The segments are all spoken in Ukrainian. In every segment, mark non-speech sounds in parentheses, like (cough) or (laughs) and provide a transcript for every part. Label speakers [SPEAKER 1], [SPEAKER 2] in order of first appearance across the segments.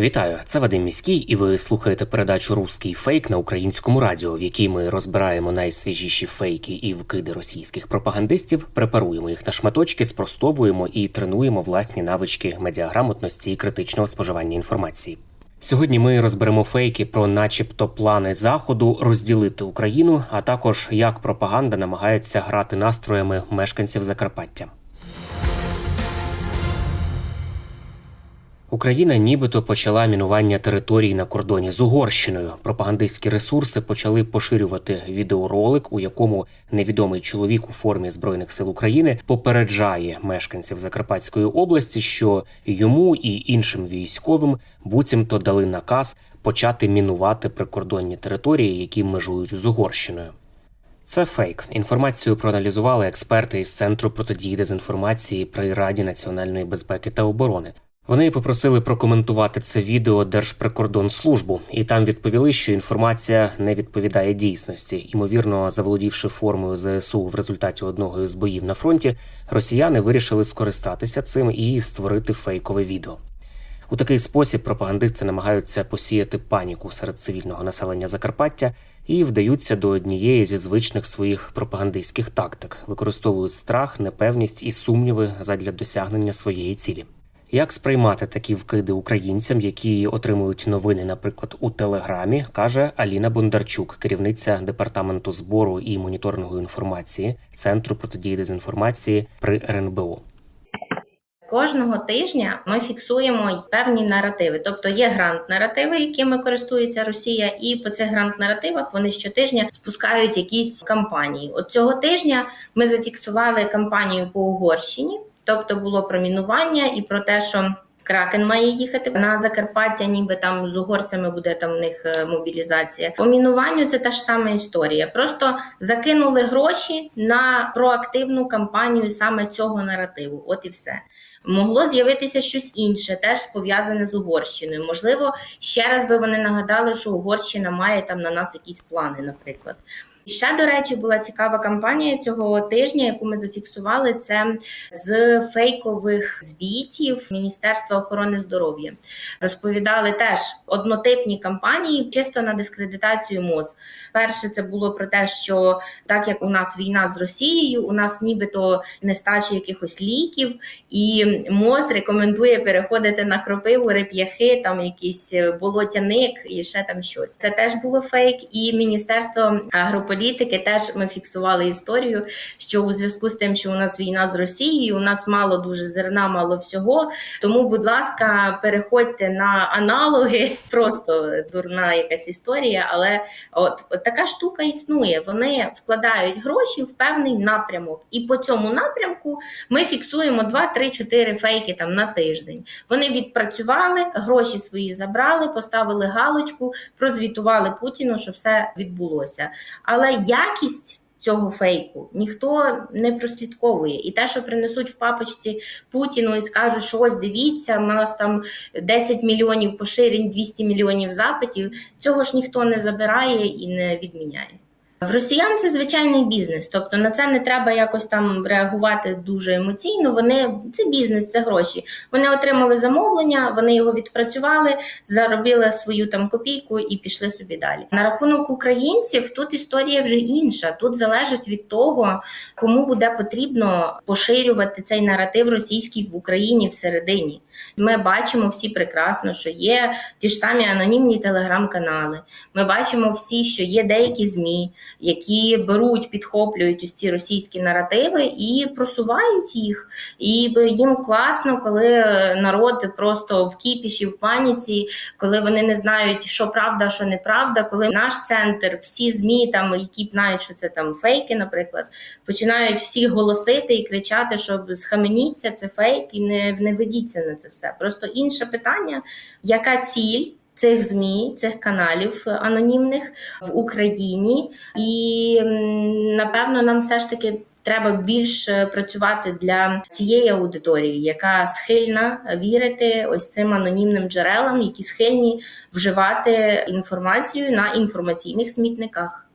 [SPEAKER 1] Вітаю, це Вадим Міський, і ви слухаєте передачу Руський фейк на українському радіо, в якій ми розбираємо найсвіжіші фейки і вкиди російських пропагандистів, препаруємо їх на шматочки, спростовуємо і тренуємо власні навички медіаграмотності і критичного споживання інформації. Сьогодні ми розберемо фейки про, начебто, плани заходу розділити Україну, а також як пропаганда намагається грати настроями мешканців Закарпаття. Україна нібито почала мінування територій на кордоні з Угорщиною. Пропагандистські ресурси почали поширювати відеоролик, у якому невідомий чоловік у формі збройних сил України попереджає мешканців Закарпатської області, що йому і іншим військовим буцімто дали наказ почати мінувати прикордонні території, які межують з Угорщиною. Це фейк. Інформацію проаналізували експерти із центру протидії дезінформації при Раді національної безпеки та оборони. Вони попросили прокоментувати це відео Держприкордонслужбу, і там відповіли, що інформація не відповідає дійсності. Ймовірно, заволодівши формою ЗСУ в результаті одного із боїв на фронті, росіяни вирішили скористатися цим і створити фейкове відео. У такий спосіб пропагандисти намагаються посіяти паніку серед цивільного населення Закарпаття і вдаються до однієї зі звичних своїх пропагандистських тактик, використовують страх, непевність і сумніви задля досягнення своєї цілі. Як сприймати такі вкиди українцям, які отримують новини, наприклад, у Телеграмі, каже Аліна Бондарчук, керівниця департаменту збору і моніторингу інформації Центру протидії дезінформації при РНБО.
[SPEAKER 2] Кожного тижня ми фіксуємо певні наративи. Тобто є грант-наративи, якими користується Росія, і по цих грант-наративах вони щотижня спускають якісь кампанії. От цього тижня ми зафіксували кампанію по Угорщині, тобто було про мінування і про те, що. Кракен має їхати на Закарпаття, ніби там з угорцями буде там в них е, мобілізація. По мінуванню це та ж сама історія. Просто закинули гроші на проактивну кампанію саме цього наративу. От і все. Могло з'явитися щось інше, теж пов'язане з Угорщиною. Можливо, ще раз би вони нагадали, що Угорщина має там на нас якісь плани, наприклад. Ще, до речі, була цікава кампанія цього тижня, яку ми зафіксували. Це з фейкових звітів Міністерства охорони здоров'я. Розповідали теж однотипні кампанії чисто на дискредитацію МОЗ. Перше, це було про те, що так як у нас війна з Росією, у нас нібито нестача якихось ліків, і МОЗ рекомендує переходити на кропиву, реп'яхи, там якийсь болотяник і ще там щось. Це теж було фейк. І Міністерство агрополітики теж ми фіксували історію, що у зв'язку з тим, що у нас війна з Росією, у нас мало дуже зерна, мало всього. Тому, будь ласка, переходьте на аналоги. (laughs) Просто дурна якась історія. Але от, от така штука існує. Вони вкладають гроші в певний напрямок, і по цьому напрямку ми фіксуємо 2-3-4 фейки там на тиждень. Вони відпрацювали, гроші свої забрали, поставили галочку, прозвітували Путіну, що все відбулося. Але якість. Цього фейку ніхто не прослідковує, і те, що принесуть в папочці Путіну і скажуть, що ось дивіться, у нас там 10 мільйонів поширень, 200 мільйонів запитів. Цього ж ніхто не забирає і не відміняє. В росіян це звичайний бізнес, тобто на це не треба якось там реагувати дуже емоційно. Вони це бізнес, це гроші. Вони отримали замовлення, вони його відпрацювали, заробили свою там копійку і пішли собі далі. На рахунок українців тут історія вже інша. Тут залежить від того, кому буде потрібно поширювати цей наратив російський в Україні всередині. Ми бачимо всі прекрасно, що є ті ж самі анонімні телеграм-канали. Ми бачимо всі, що є деякі змі, які беруть, підхоплюють ось ці російські наративи і просувають їх. І їм класно, коли народ просто в кіпіші, в паніці, коли вони не знають, що правда, що неправда, коли наш центр, всі змі, там які знають, що це там фейки, наприклад, починають всі голосити і кричати, що схаменіться, це фейк, і не, не ведіться на це все. Просто інше питання, яка ціль цих змі, цих каналів анонімних в Україні, і напевно нам все ж таки. Треба більш е, працювати для цієї аудиторії, яка схильна вірити ось цим анонімним джерелам, які схильні вживати інформацію на інформаційних смітниках.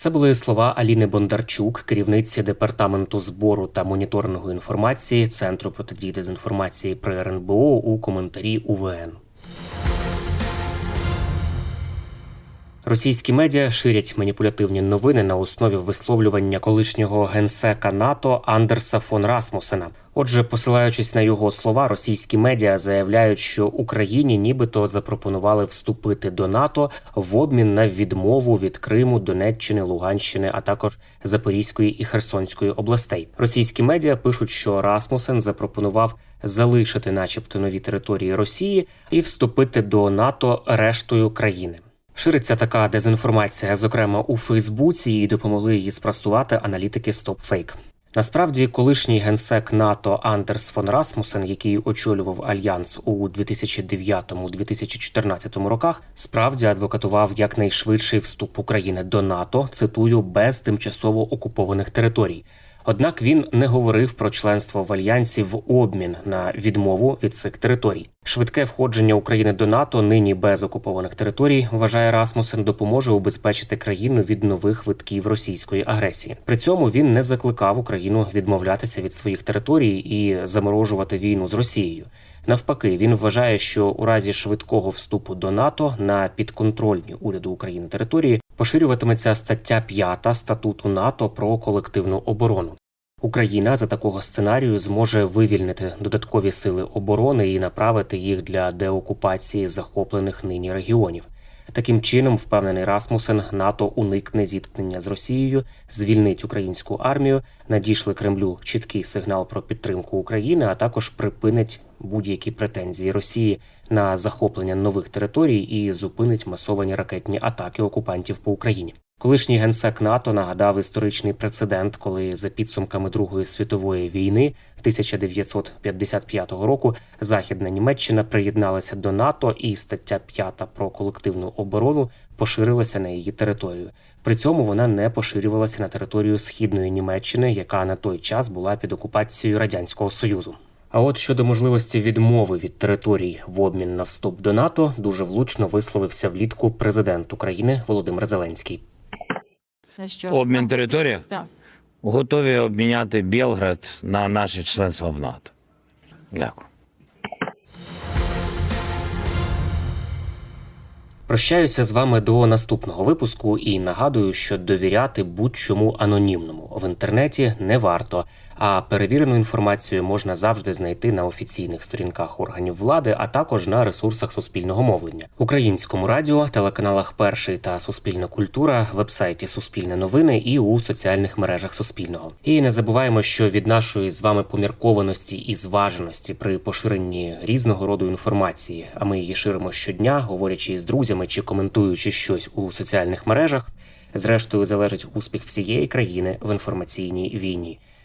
[SPEAKER 1] Це були слова Аліни Бондарчук, керівниці департаменту збору та моніторингу інформації Центру протидії дезінформації при РНБО у коментарі УВН. Російські медіа ширять маніпулятивні новини на основі висловлювання колишнього генсека НАТО Андерса фон Расмусена. Отже, посилаючись на його слова, російські медіа заявляють, що Україні нібито запропонували вступити до НАТО в обмін на відмову від Криму, Донеччини, Луганщини, а також Запорізької і Херсонської областей. Російські медіа пишуть, що Расмусен запропонував залишити, начебто, нові території Росії і вступити до НАТО рештою країни. Шириться така дезінформація, зокрема у Фейсбуці, і допомогли її спростувати аналітики StopFake. Насправді, колишній генсек НАТО Андерс фон Расмусен, який очолював альянс у 2009-2014 роках, справді адвокатував якнайшвидший вступ України до НАТО. Цитую без тимчасово окупованих територій. Однак він не говорив про членство в альянсі в обмін на відмову від цих територій. Швидке входження України до НАТО нині без окупованих територій, вважає Расмусен, допоможе убезпечити країну від нових витків російської агресії. При цьому він не закликав Україну відмовлятися від своїх територій і заморожувати війну з Росією. Навпаки, він вважає, що у разі швидкого вступу до НАТО на підконтрольні уряду України території поширюватиметься стаття 5 статуту НАТО про колективну оборону. Україна за такого сценарію зможе вивільнити додаткові сили оборони і направити їх для деокупації захоплених нині регіонів. Таким чином, впевнений Расмусен, НАТО уникне зіткнення з Росією, звільнить українську армію, надійшли Кремлю чіткий сигнал про підтримку України, а також припинить будь-які претензії Росії на захоплення нових територій і зупинить масовані ракетні атаки окупантів по Україні. Колишній генсек НАТО нагадав історичний прецедент, коли за підсумками Другої світової війни 1955 року Західна Німеччина приєдналася до НАТО, і стаття 5 про колективну оборону поширилася на її територію. При цьому вона не поширювалася на територію східної Німеччини, яка на той час була під окупацією радянського союзу. А от щодо можливості відмови від територій в обмін на вступ до НАТО, дуже влучно висловився влітку президент України Володимир Зеленський.
[SPEAKER 3] Що?
[SPEAKER 4] Обмін територіях
[SPEAKER 3] Так.
[SPEAKER 4] готові обміняти Білград на наше членство в НАТО. Дякую.
[SPEAKER 1] Прощаюся з вами до наступного випуску і нагадую, що довіряти будь-чому анонімному в інтернеті не варто. А перевірену інформацію можна завжди знайти на офіційних сторінках органів влади, а також на ресурсах суспільного мовлення, українському радіо, телеканалах Перший та Суспільна культура, вебсайті Суспільне новини і у соціальних мережах Суспільного. І не забуваємо, що від нашої з вами поміркованості і зваженості при поширенні різного роду інформації, а ми її ширимо щодня, говорячи з друзями чи коментуючи щось у соціальних мережах. Зрештою залежить успіх всієї країни в інформаційній війні.